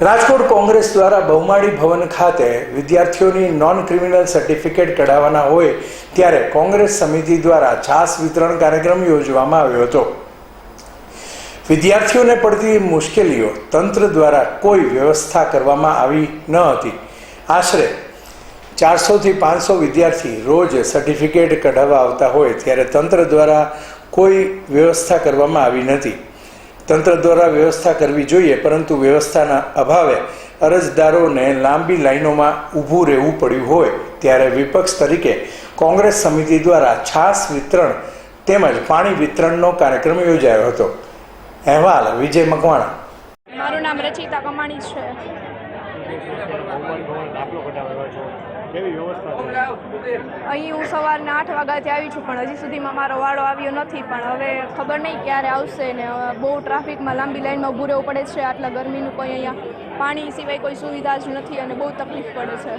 રાજકોટ કોંગ્રેસ દ્વારા બહુમાળી ભવન ખાતે વિદ્યાર્થીઓની નોન ક્રિમિનલ સર્ટિફિકેટ કઢાવવાના હોય ત્યારે કોંગ્રેસ સમિતિ દ્વારા છાસ વિતરણ કાર્યક્રમ યોજવામાં આવ્યો હતો. વિદ્યાર્થીઓને પડતી મુશ્કેલીઓ તંત્ર દ્વારા કોઈ વ્યવસ્થા કરવામાં આવી ન હતી. આશરે ચારસોથી પાંચસો વિદ્યાર્થી રોજ સર્ટિફિકેટ કઢાવવા આવતા હોય ત્યારે તંત્ર દ્વારા કોઈ વ્યવસ્થા કરવામાં આવી નથી. તંત્ર દ્વારા વ્યવસ્થા કરવી જોઈએ પરંતુ વ્યવસ્થાના અભાવે અરજદારોને લાંબી લાઈનોમાં ઊભું રહેવું પડ્યું હોય ત્યારે વિપક્ષ તરીકે કોંગ્રેસ સમિતિ દ્વારા છાસ વિતરણ તેમજ પાણી વિતરણનો કાર્યક્રમ યોજાયો હતો. અહેવાલ વિજય મકવાણા. મારું નામ રચિતા કમાણી છે. કેવી વ્યવસ્થા છે? અહીં હું સવારના આઠ વાગ્યાથી આવી છું પણ હજી સુધીમાં મારો વાળો આવ્યો નથી પણ હવે ખબર નહીં ક્યારે આવશે ને બહુ ટ્રાફિકમાં લાંબી લાઈનમાં ઊભું રહેવું પડે છે આટલા ગરમીનું કોઈ અહીંયા પાણી સિવાય કોઈ સુવિધા જ નથી અને બહુ તકલીફ પડે છે.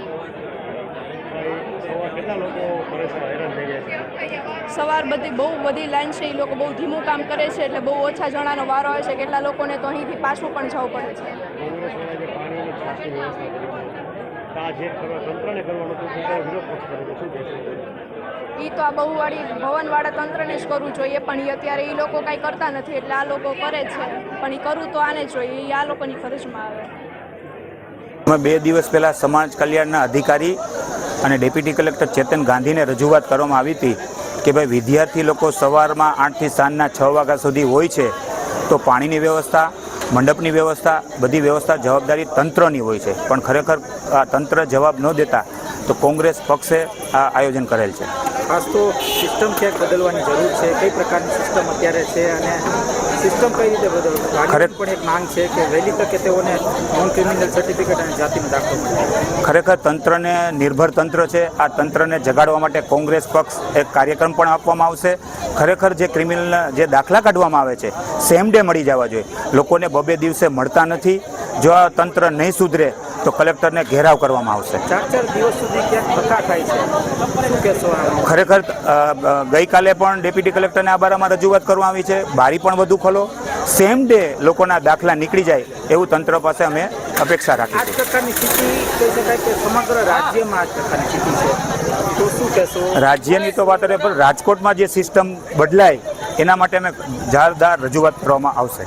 સવાર બધી બહુ બધી લાઈન છે એ લોકો બહુ ધીમું કામ કરે છે એટલે બહુ ઓછા જણાનો વારો આવે છે કેટલા લોકોને તો અહીંથી પાછું પણ જવું પડે છે. આ જે તંત્રને કરવાનું હતું તે વિરોધ પક્ષ કરે છે શું કહેશો? એ તો આ બહુવાળી ભવનવાળા તંત્રને જ કરવું જોઈએ પણ એ અત્યારે એ લોકો કાંઈ કરતા નથી એટલે આ લોકો કરે છે. પણ એ કરવું તો આને જ જોઈએ એ આ લોકોની ફરજમાં આવે. બે દિવસ પહેલાં સમાજ કલ્યાણના અધિકારી અને ડેપ્યુટી કલેક્ટર ચેતન ગાંધીને રજૂઆત કરવામાં આવી હતી કે ભાઈ વિદ્યાર્થી લોકો સવારમાં આઠથી સાંજના છ વાગ્યા સુધી હોય છે તો પાણીની વ્યવસ્થા મંડપની વ્યવસ્થા, બધી વ્યવસ્થા જવાબદારી તંત્રની હોય છે. પણ ખરેખર આ તંત્ર જવાબ ન દેતા તો કોંગ્રેસ પક્ષે આ આયોજન કરેલ છે. ખાસ તો સિસ્ટમ ક્યાંક બદલવાની જરૂર છે? કઈ પ્રકારની સિસ્ટમ અત્યારે છે અને સિસ્ટમ કઈ રીતે બદલવી? ખરેખર પણ એક માંગ છે કે વહેલી તકે તેઓને નોન ક્રિમિનલ સર્ટિફિકેટ અને જાતિનો દાખલો મળે. ખરેખર તંત્રને નિર્ભર તંત્ર છે. આ તંત્રને જગાડવા માટે કોંગ્રેસ પક્ષ એક કાર્યક્રમ પણ આપવામાં આવશે. ખરેખર જે ક્રિમિનલ જે દાખલા કાઢવામાં આવે છે સેમ ડે મળી જવા જોઈએ. લોકોને બબે દિવસે મળતા નથી. જો આ તંત્ર નહીં સુધરે તો કલેક્ટરને ઘેરાવ કરવામાં આવશે. ચાર ચાર દિવસ સુધી ક્યાંક થાય છે. શું કહેશો ખરેખર ગઈકાલે પણ ડેપ્યુટી કલેક્ટરને આ બારામાં રજૂઆત કરવામાં આવી છે. બારી પણ વધુ ખોલો. સેમ ડે લોકોના દાખલા નીકળી જાય એવું તંત્ર પાસે અમે અપેક્ષા રાખીએ પ્રકારની સ્થિતિ કહી શકાય કે સમગ્ર રાજ્યમાં આ પ્રકારની સ્થિતિ છે. તો શું કહેશો? રાજ્યની તો વાત કરે પણ રાજકોટમાં જે સિસ્ટમ બદલાય એના માટે અમે જારદાર રજૂઆત કરવામાં આવશે.